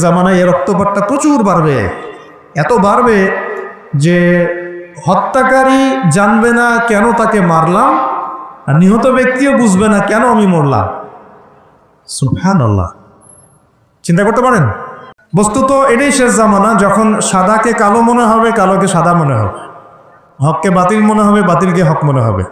জামানায় এর রক্তপাতটা প্রচুর বাড়বে। এত বাড়বে যে হত্যাকারী জানবে না কেন তাকে মারলাম, আর নিহত ব্যক্তিও বুঝবে না কেন আমি মরলাম। সুফহান আল্লাহ চিন্তা করতে পারেন? বস্তুত এটাই শেষ জামানা, যখন সাদাকে কালো মনে হবে, কালোকে সাদা মনে হবে। হককে বাতিল মনে হবে, বাতিলকে হক মনে হবে।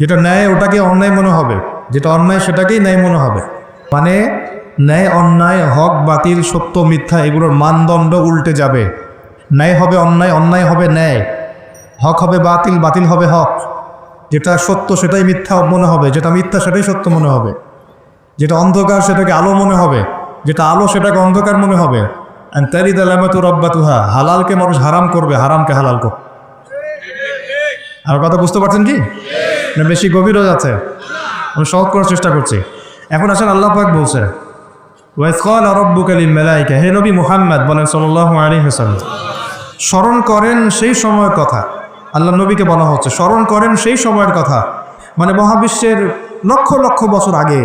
যেটা ন্যায়, ওটাকে অন্যায় মনে হবে। যেটা অন্যায়, সেটাকেই ন্যায় মনে হবে। মানে ন্যায়, অন্যায়, হক, বাতিল, সত্য, মিথ্যা, এগুলোর মানদণ্ড উল্টে যাবে। ন্যায় হবে অন্যায় অন্যায় হবে ন্যায়। হক হবে বাতিল বাতিল হবে হক। যেটা সত্য সেটাই মিথ্যা মনে হবে, যেটা মিথ্যা সেটাই সত্য মনে হবে। যেটা অন্ধকার সেটাকে আলো মনে হবে, যেটা আলো সেটাকে অন্ধকার মনে হবে। অ্যান্ড তারিদ আলামাতু রব্বাতুহা, হালালকে মানুষ হারাম করবে, হারামকে হালাল করবে। আর কথা বুঝতে পারছেন কি? না, বেশি গভীর হয়ে যাচ্ছে আমি সহজ করার চেষ্টা করছি। এখন আসেন আল্লাহ পাক বলছে ওয়াইসকাল রব্বুকালিল মেলাইকা হে নবী মুহাম্মদ বলেন সাল্লাল্লাহু আলাইহি ওয়াসাল্লাম, স্মরণ করেন সেই সময়ের কথা। আল্লাহ নবীকে বলা হচ্ছে, স্মরণ করেন সেই সময়ের কথা। মানে মহাবিশ্বের লক্ষ লক্ষ বছর আগে,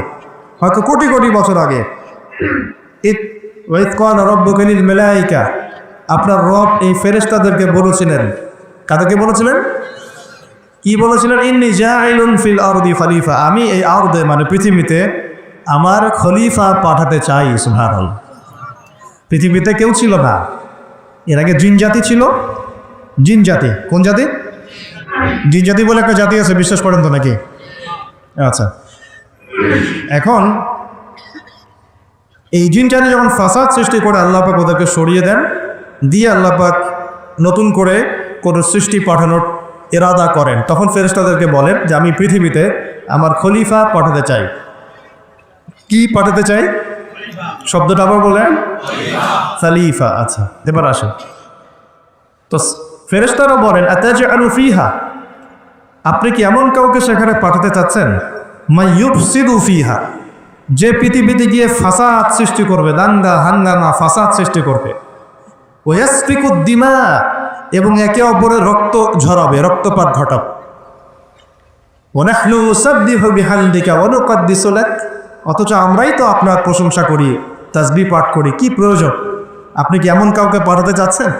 হয়তো কোটি কোটি বছর আগে ওয়াইসকাল রব্বুকালিল মেলাইকা আপনার রব এই ফেরেশতাদেরকে বলেছিলেন। কাদেরকে বলেছিলেন? কি বলেছিলেন? ইন্নি জাইলুন ফিল আরদি খলিফা, আমি এই আরদে মানে পৃথিবীতে আমার খলিফা পাঠাতে চাই, সুবহানাল্লাহ। পৃথিবীতে কেউ ছিল না। এর আগে জিন জাতি ছিল। জিন জাতি। কোন জাতি? জিন জাতি বলে একটা জাতি আছে, বিশ্বাস করেন তো নাকি? আচ্ছা। এখন এই জিন জাতি যখন ফাসাদ সৃষ্টি করে আল্লাহ পাক ওদেরকে সরিয়ে দেন, দিয়ে আল্লাহ পাক নতুন করে কোনো সৃষ্টি পাঠানোর এরাদা করেন। তখন ফেরেশতাদেরকে বলেন যে, আমি পৃথিবীতে আমার খলিফা পাঠাতে চাই। কি পাঠাতে চাই? শব্দটা আবার বলেন। সালিফা আচ্ছা এবার আসেন। তো ফেরেশতারা বলেন আতাজ আলু ফিহা? আপনি কি এমন কাউকে সেখানে পাঠাতে চাচ্ছেন? ফিহা? যে পৃথিবীতে গিয়ে ফাসাদ সৃষ্টি করবে, দাঙ্গা, হাঙ্গামা, ফাসাদ সৃষ্টি করবে। ওয়াসফিকুদ্দিমা এবং একে অপরের রক্ত ঝরাবে, রক্তপাত ঘটাবে। ওনাহলু সাব্বিহু বিহামদিকা ওয়া নুকাদ্দিসু লাক? অথচ আমরাই তো আপনার প্রশংসা করি তাসবি পাঠ করি, কি প্রয়োজন? আপনি কি এমন কাউকে পাঠাতে চাচ্ছেন?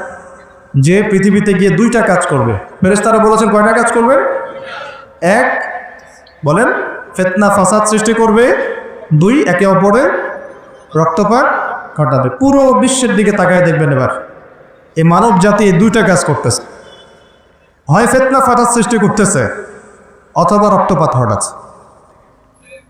যে পৃথিবীতে গিয়ে দুইটা কাজ করবে। ফেরেশতারা বলেছেন, কয়টা কাজ করবে? এক, বলেন, ফেতনা ফাসাদ সৃষ্টি করবে। দুই, একে অপরে রক্তপাত ঘটাবে। পুরো বিশ্বের দিকে তাকায় দেখবেন এবার। এই মানব জাতি এই দুইটা কাজ করতেছে। হয় ফেতনা ফাটার সৃষ্টি করতেছে, অথবা রক্তপাত ঘটাচ্ছে।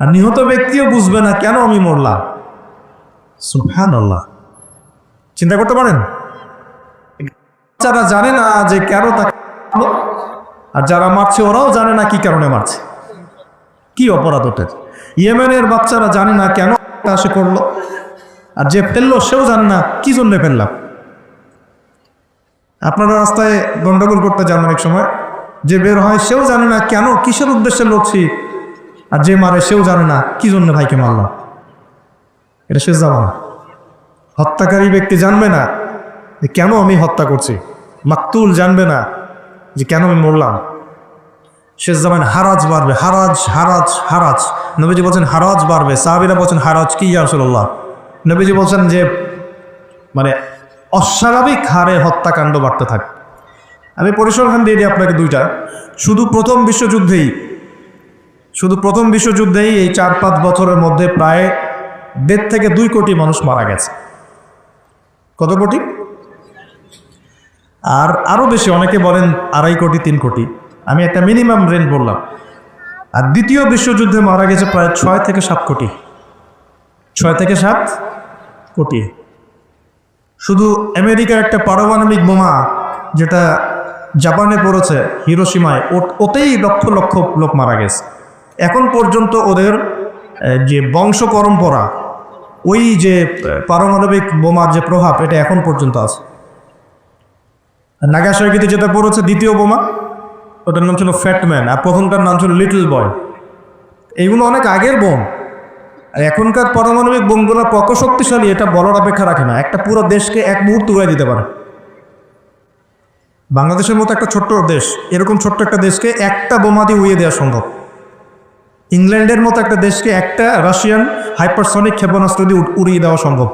আর নিহত ব্যক্তিও বুঝবে না কেন আমি মরলাম। সুফহান আল্লাহ চিন্তা করতে পারেন? যারা জানে না যে কেন তাকে আর যারা মারছে, ওরাও জানে না কি কারণে মারছে। কি অপরাধ ওটার ইয়েমেনের বাচ্চারা জানে না কেন সে করল, আর যে ফেলল, সেও জানে না কি জন্য ফেললাম। আপনারা রাস্তায় গন্ডগোল করতে যান অনেক সময়, যে বের হয়, সেও জানে না কেন, কিসের উদ্দেশ্যে লড়ছি আর যে মারে সেও জানে না, কি জন্য ভাইকে মারলাম এটা শেষ যাওয়া না হত্যাকারী ব্যক্তি জানবে না যে কেন আমি হত্যা করছি। মাকতুল জানবে না যে কেন আমি মরলাম। শেষ জামান, হারাজ বাড়বে, হারাজ হারাজ হারাজ। নবীজি বলছেন, হারাজ বাড়বে। সাহাবিরা বলছেন, হারাজ কি ইয়ারসুল্লাহ নবীজি বলছেন যে মানে অস্বাভাবিক হারে হত্যাকাণ্ড বাড়তে থাকে। আমি পরিসংখ্যান দিয়ে দিই আপনাকে দুইটা। শুধু প্রথম বিশ্বযুদ্ধেই শুধু প্রথম বিশ্বযুদ্ধেই এই চার পাঁচ বছরের মধ্যে প্রায় দেড় থেকে দুই কোটি মানুষ মারা গেছে। কত কোটি? আর আরও বেশি, অনেকে বলেন আড়াই কোটি, তিন কোটি। আমি একটা মিনিমাম রেঞ্জ বললাম। আর দ্বিতীয় বিশ্বযুদ্ধে মারা গেছে প্রায় ছয় থেকে সাত কোটি। ছয় থেকে সাত কোটি। শুধু আমেরিকার একটা পারমাণবিক বোমা যেটা জাপানে পড়েছে হিরোসীমায় ওতেই লক্ষ লক্ষ লোক মারা গেছে। এখন পর্যন্ত ওদের যে বংশ পরম্পরা, ওই যে পারমাণবিক বোমার যে প্রভাব, এটা এখন পর্যন্ত আছে। নাগাসাকিতে যেটা পড়েছে, দ্বিতীয় বোমা, ওটার নাম ছিল ফ্যাটম্যান আর প্রথমটার নাম ছিল লিটল বয় এইগুলো অনেক আগের বোম। আর এখনকার পারমাণবিক বোমগুলো কত শক্তিশালী, এটা বলার অপেক্ষা রাখে না। একটা পুরো দেশকে এক মুহূর্ত উড়াই দিতে পারে। বাংলাদেশের মতো একটা ছোট্ট দেশ, এরকম ছোট্ট একটা দেশকে একটা বোমা দিয়ে উড়িয়ে দেওয়া সম্ভব। ইংল্যান্ডের মতো একটা দেশকে একটা রাশিয়ান হাইপারসনিক ক্ষেপণাস্ত্র দিয়ে উড়িয়ে দেওয়া সম্ভব।